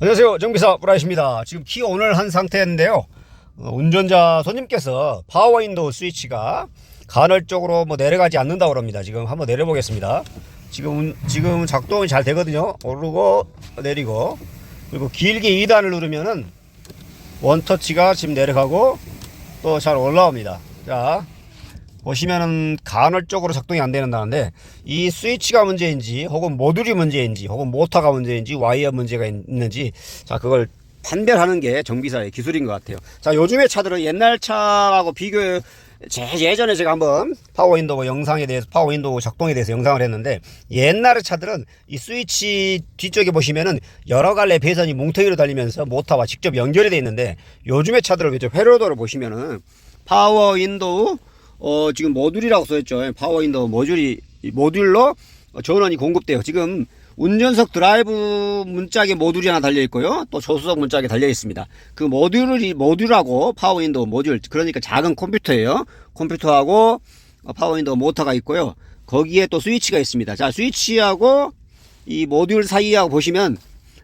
안녕하세요. 정비사 브라이십니다. 지금 키 오늘 한 상태인데요. 어, 운전자 손님께서 파워 윈도우 스위치가 간헐적으로 뭐 내려가지 않는다고 합니다. 지금 한번 내려 보겠습니다. 지금, 운- 지금 작동이 잘 되거든요. 오르고 내리고. 그리고 길게 2단을 누르면은 원터치가 지금 내려가고 또 잘 올라옵니다. 자, 보시면은 간헐적으로 작동이 안 되는다는데 이 스위치가 문제인지 혹은 모듈이 문제인지 혹은 모터가 문제인지 와이어 문제가 있는지 자 그걸 판별하는 게 정비사의 기술인 것 같아요. 자 요즘의 차들은 옛날 차하고 비교 제 예전에 제가 한번 파워윈도우 영상에 대해서 파워윈도우 작동에 대해서 영상을 했는데 옛날의 차들은 이 스위치 뒤쪽에 보시면은 여러 갈래 배선이 뭉텅이로 달리면서 모터와 직접 연결이 돼 있는데 요즘의 차들을 그죠 회로도를 보시면은 파워윈도우 어, 지금 모듈이라고 써있죠. 파워윈도우 모듈이, 이 모듈로 전원이 공급돼요. 지금 운전석 드라이브 문짝에 모듈이 하나 달려 있고요. 또 조수석 문짝에 달려 있습니다. 그 모듈이, 모듈하고 파워윈도우 모듈, 그러니까 작은 컴퓨터예요. 컴퓨터하고 어, 파워윈도우 모터가 있고요. 거기에 또 스위치가 있습니다. 자, 스위치하고 이 모듈 사이하고 보시면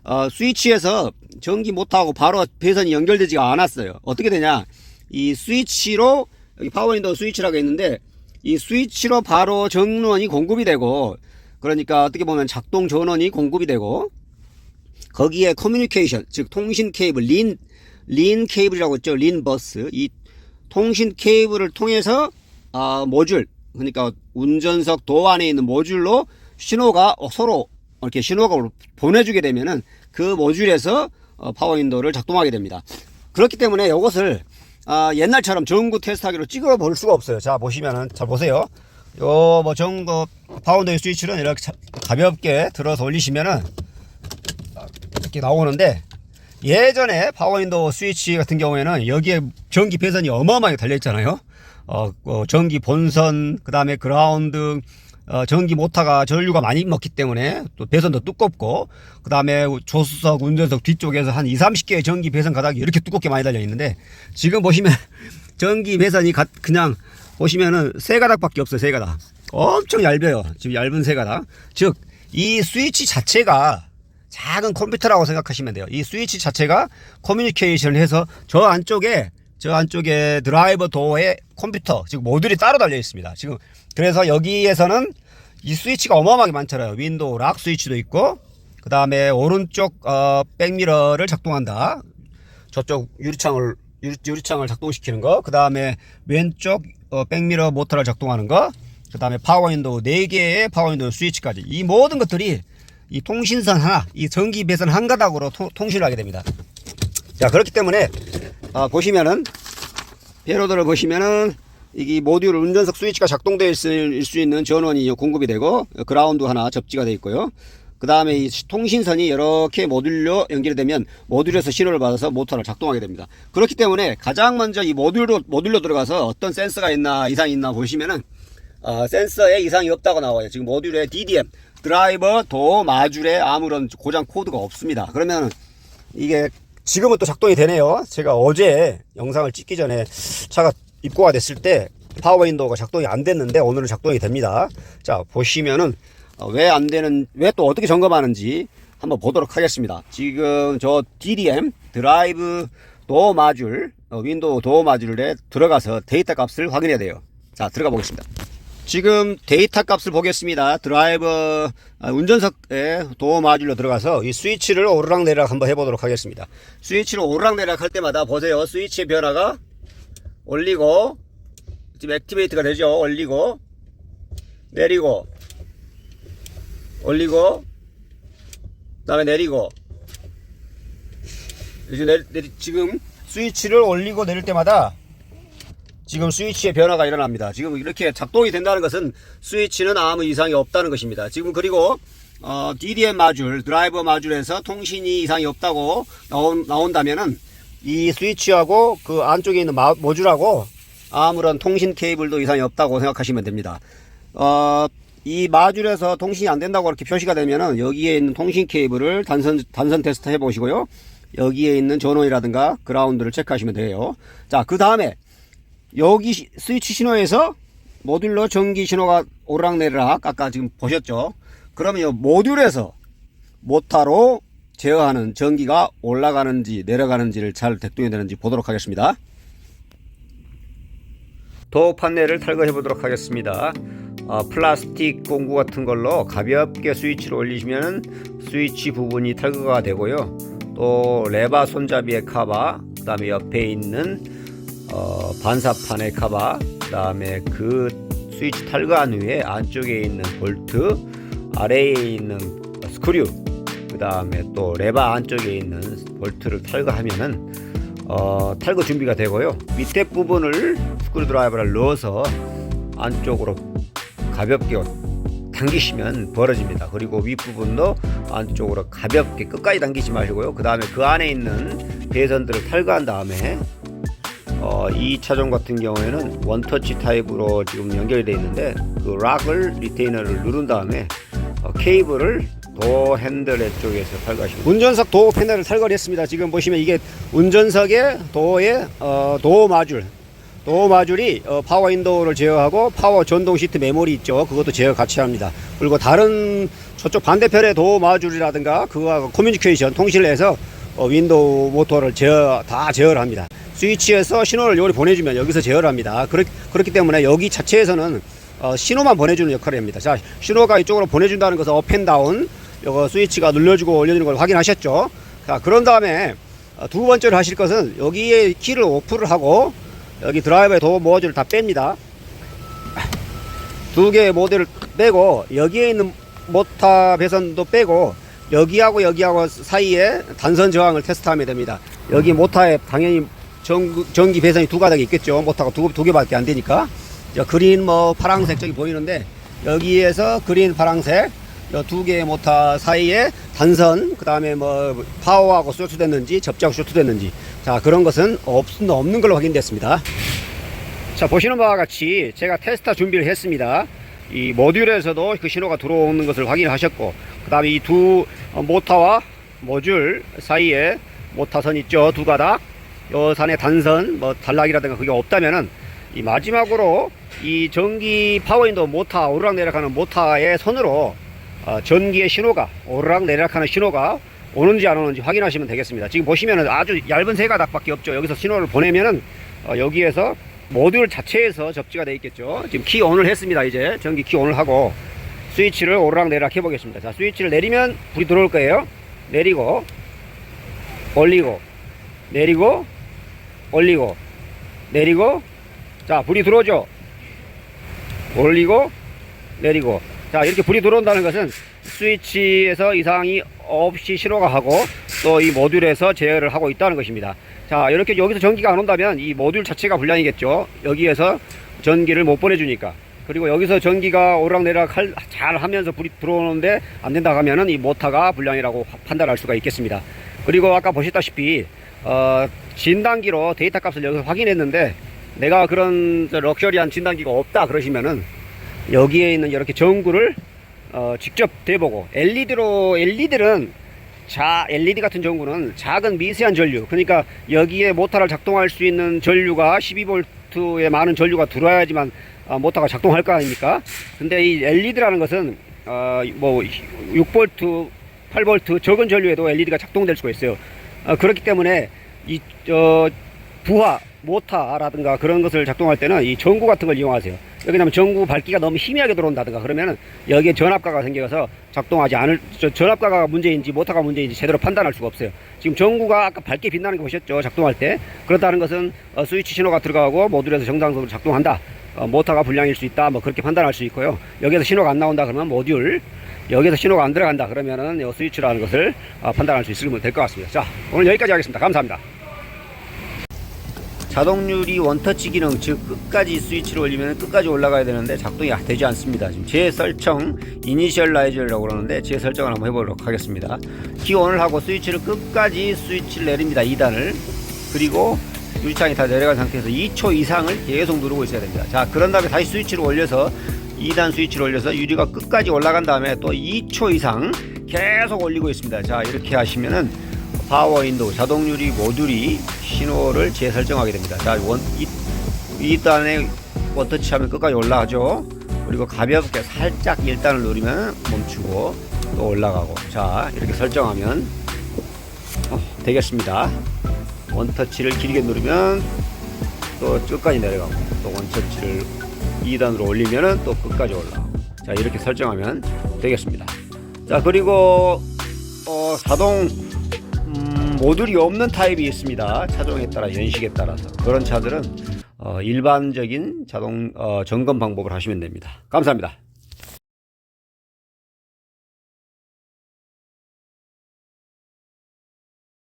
어, 스위치에서 전기 모터하고 바로 배선이 연결되지가 않았어요. 어떻게 되냐? 이 스위치로 여기 파워윈도우 스위치라고 있는데 이 스위치로 바로 전원이 공급이 되고 그러니까 어떻게 보면 작동 전원이 공급이 되고 거기에 커뮤니케이션 즉 통신 케이블 린, 린 케이블이라고 있죠 린 버스 이 통신 케이블을 통해서 아, 모듈 그러니까 운전석 도 안에 있는 모듈로 신호가 어, 서로 이렇게 신호가 보내주게 되면은 그 모듈에서 어, 파워윈도우를 작동하게 됩니다. 그렇기 때문에 이것을 아, 옛날처럼 전구 테스트하기로 찍어 볼 수가 없어요. 자 보시면은 잘 보세요. 요 뭐 전구 파워윈도우 스위치는 이렇게 자- 가볍게 들어서 올리시면은 이렇게 나오는데 예전에 파워윈도우 스위치 같은 경우에는 여기에 전기 배선이 어마어마하게 달려 있잖아요. 어, 어, 전기 본선, 그 다음에 그라운드, 어, 전기 모터가 전류가 많이 먹기 때문에 또 배선도 두껍고, 그 다음에 조수석, 운전석 뒤쪽에서 한 2, 30개의 전기 배선 가닥이 이렇게 두껍게 많이 달려 있는데, 지금 보시면 전기 배선이 가- 그냥 보시면은 세 가닥밖에 없어요, 세 가닥. 엄청 얇아요. 지금 얇은 세 가닥. 즉, 이 스위치 자체가 작은 컴퓨터라고 생각하시면 돼요. 이 스위치 자체가 커뮤니케이션을 해서 저 안쪽에 저 안쪽에 드라이버 도어에 컴퓨터 즉 모듈이 따로 달려 있습니다. 지금 그래서 여기에서는 이 스위치가 어마어마하게 많잖아요. 윈도우 락 스위치도 있고 그 다음에 오른쪽 어, 백미러를 작동한다. 저쪽 유리창을 유리, 유리 창을 작동시키는 거. 그 다음에 왼쪽 어, 백미러 모터를 작동하는 거. 그 다음에 파워 윈도우 4개의 파워 윈도우 스위치까지 이 모든 것들이 이 통신선 하나, 이 전기 배선 한 가닥으로 토- 통신을 하게 됩니다. 자, 그렇기 때문에, 아, 보시면은, 배로드를 보시면은, 이게 모듈 운전석 스위치가 작동되어 있을 수 있는 전원이 공급이 되고, 그라운드 하나 접지가 되어 있고요. 그 다음에 이 통신선이 이렇게 모듈로 연결이 되면 모듈에서 신호를 받아서 모터를 작동하게 됩니다. 그렇기 때문에 가장 먼저 이 모듈로, 모듈로 들어가서 어떤 센서가 있나, 이상이 있나 보시면은, 어, 센서에 이상이 없다고 나와요. 지금 모듈에 DDM, 드라이버, 도, 마줄에 아무런 고장 코드가 없습니다. 그러면 이게 지금은 또 작동이 되네요. 제가 어제 영상을 찍기 전에 차가 입고가 됐을 때 파워 윈도우가 작동이 안 됐는데 오늘은 작동이 됩니다. 자, 보시면은 어, 왜안 되는, 왜 또 어떻게 점검하는지 한번 보도록 하겠습니다. 지금 저 DDM, 드라이브 도어 마줄, 어, 윈도우 도어 마줄에 들어가서 데이터 값을 확인해야 돼요. 자, 들어가 보겠습니다. 지금 데이터 값을 보겠습니다. 드라이버 아, 운전석에 도어 마줄로 들어가서 이 스위치를 오르락 내리락 한번 해보도록 하겠습니다. 스위치를 오르락 내리락 할 때마다 보세요. 스위치의 변화가 올리고 지금 액티베이트가 되죠. 올리고 내리고 올리고 그다음에 내리고 지금 스위치를 올리고 내릴 때마다 지금 스위치의 변화가 일어납니다. 지금 이렇게 작동이 된다는 것은 스위치는 아무 이상이 없다는 것입니다. 지금 그리고 어, DDM 마줄, 드라이버 마줄에서 통신이 이상이 없다고 나온, 나온다면은 이 스위치하고 그 안쪽에 있는 마, 모듈하고 아무런 통신 케이블도 이상이 없다고 생각하시면 됩니다. 어, 이 마줄에서 통신이 안 된다고 이렇게 표시가 되면은 여기에 있는 통신 케이블을 단선, 단선 테스트 해 보시고요. 여기에 있는 전원이라든가 그라운드를 체크하시면 돼요. 자, 그 다음에 여기 시- 스위치 신호에서 모듈로 전기 신호가 오르락내리락 아까 지금 보셨죠? 그러면 이 모듈에서 모타로 제어하는 전기가 올라가는지 내려가는지를 잘 작동이 되는지 보도록 하겠습니다. 도어 판넬을 탈거해 보도록 하겠습니다. 어, 플라스틱 공구 같은 걸로 가볍게 스위치를 올리시면 스위치 부분이 탈거가 되고요. 또 레바 손잡이의 카바, 그 다음에 옆에 있는 어, 반사판의 카바, 그 다음에 그 스위치 탈거한 후에 안쪽에 있는 볼트, 아래에 있는 스크류, 그 다음에 또 레바 안쪽에 있는 볼트를 탈거하면은 어, 탈거 준비가 되고요. 밑에 부분을 스크류 드라이버를 넣어서 안쪽으로 가볍게 당기시면 벌어집니다. 그리고 윗부분도 안쪽으로 가볍게 끝까지 당기지 마시고요. 그 다음에 그 안에 있는 배선들을 탈거한 다음에 어, 이 차종 같은 경우에는 원터치 타입으로 지금 연결이 되어 있는데 그 락을 리테이너를 누른 다음에 어, 케이블을 도어 핸들 쪽에서 탈거하시면 운전석 도어 패널을 탈거를 했습니다. 지금 보시면 이게 운전석의 도어의 어, 도어 마줄 도어 마줄이 어, 파워 윈도우를 제어하고 파워 전동 시트 메모리 있죠. 그것도 제어 같이 합니다. 그리고 다른 저쪽 반대편의 도어 마줄이라든가 그거하고 커뮤니케이션 통신을 해서 어, 윈도우 모터를 제어 다 제어를 합니다. 스위치에서 신호를 요리 보내주면 여기서 제어를 합니다. 그렇, 그렇기 때문에 여기 자체에서는 어, 신호만 보내주는 역할을 합니다. 자, 신호가 이쪽으로 보내준다는 것은 업앤다운 요거 스위치가 눌러주고 올려주는 걸 확인하셨죠? 자, 그런 다음에 어, 두 번째로 하실 것은 여기에 키를 오프를 하고 여기 드라이버의 도어 모듈을 다 뺍니다. 두 개의 모듈을 빼고 여기에 있는 모터 배선도 빼고 여기하고 여기하고 사이에 단선 저항을 테스트하면 됩니다. 여기 모터에 당연히 전, 전기 배선이 두 가닥이 있겠죠. 모터가 두, 두 개밖에 안 되니까. 저 그린 뭐 파랑색 저기 보이는데 여기에서 그린 파랑색 요두 개의 모터 사이에 단선 그 다음에 뭐 파워하고 쇼트 됐는지 접지하고 쇼트 됐는지 자 그런 것은 없, 없는 걸로 확인됐습니다. 자 보시는 바와 같이 제가 테스터 준비를 했습니다. 이 모듈에서도 그 신호가 들어오는 것을 확인하셨고 그 다음에 이 두 모터와 모듈 사이에 모터선 있죠 두 가닥 요 산에 단선 뭐 단락이라든가 그게 없다면은 이 마지막으로 이 전기 파워윈도 모터 오르락 내리락하는 모터의 선으로 어, 전기의 신호가 오르락 내리락하는 신호가 오는지 안 오는지 확인하시면 되겠습니다. 지금 보시면은 아주 얇은 세 가닥밖에 없죠. 여기서 신호를 보내면은 어, 여기에서 모듈 자체에서 접지가 되어 있겠죠. 지금 키 온을 했습니다. 이제 전기 키 온을 하고 스위치를 오르락 내리락 해보겠습니다. 자, 스위치를 내리면 불이 들어올 거예요. 내리고 올리고 내리고 올리고 내리고 자 불이 들어오죠. 올리고 내리고. 자 이렇게 불이 들어온다는 것은 스위치에서 이상이 없이 신호가 하고 또 이 모듈에서 제어를 하고 있다는 것입니다. 자 이렇게 여기서 전기가 안 온다면 이 모듈 자체가 불량이겠죠? 여기에서 전기를 못 보내주니까. 그리고 여기서 전기가 오락내락 할, 잘 하면서 불이 들어오는데 안 된다 하면은 이 모터가 불량이라고 판단할 수가 있겠습니다 그리고 아까 보셨다시피 어, 진단기로 데이터 값을 여기서 확인했는데 내가 그런 저 럭셔리한 진단기가 없다 그러시면은 여기에 있는 이렇게 전구를 어, 직접 대보고 LED로 LED는 자 LED 같은 전구는 작은 미세한 전류. 그러니까 여기에 모터를 작동할 수 있는 전류가 12V의 많은 전류가 들어와야지만 어, 모터가 작동할 거 아닙니까? 근데 이 LED라는 것은 어, 뭐 6V 8V 적은 전류에도 LED가 작동될 수가 있어요 어, 그렇기 때문에 이 어, 부하 모터라든가 그런 것을 작동할 때는 이 전구 같은 걸 이용하세요. 왜냐하면 전구 밝기가 너무 희미하게 들어온다든가 그러면은 여기에 전압가가 생겨서 작동하지 않을 저, 전압가가 문제인지 모터가 문제인지 제대로 판단할 수가 없어요. 지금 전구가 아까 밝게 빛나는 거 보셨죠? 작동할 때 그렇다는 것은 어, 스위치 신호가 들어가고 모듈에서 정상적으로 작동한다. 어, 모터가 불량일 수 있다. 뭐 그렇게 판단할 수 있고요. 여기에서 신호가 안 나온다 그러면 모듈 여기에서 신호가 안 들어간다 그러면은 이 스위치라는 것을 어, 판단할 수 있으면 될 것 같습니다. 자 오늘 여기까지 하겠습니다. 감사합니다. 자동유리 원터치 기능 즉 끝까지 스위치를 올리면 끝까지 올라가야 되는데 작동이 되지 않습니다 지금 재설정 이니셜라이저라고 그러는데 재설정을 한번 해보도록 하겠습니다 기온을 하고 스위치를 끝까지 스위치를 내립니다 2단을 그리고 유리창이 다 내려간 상태에서 2초 이상을 계속 누르고 있어야 됩니다 자 그런 다음에 다시 스위치를 올려서 2단 스위치를 올려서 유리가 끝까지 올라간 다음에 또 2초 이상 계속 올리고 있습니다 자 이렇게 하시면은 파워 윈도우 자동 유리 모듈이 신호를 재설정하게 됩니다. 자, 원, 이, 이 단에 원터치 하면 끝까지 올라가죠. 그리고 가볍게 살짝 1단을 누르면 멈추고 또 올라가고. 자, 이렇게 설정하면 어, 되겠습니다. 원터치를 길게 누르면 또 끝까지 내려가고 또 원터치를 2단으로 올리면 또 끝까지 올라가고 자 이렇게 설정하면 되겠습니다. 자 그리고 어, 자동 음, 모듈이 없는 타입이 있습니다. 차종에 따라 연식에 따라서 그런 차들은 어, 일반적인 자동 어, 점검 방법을 하시면 됩니다. 감사합니다.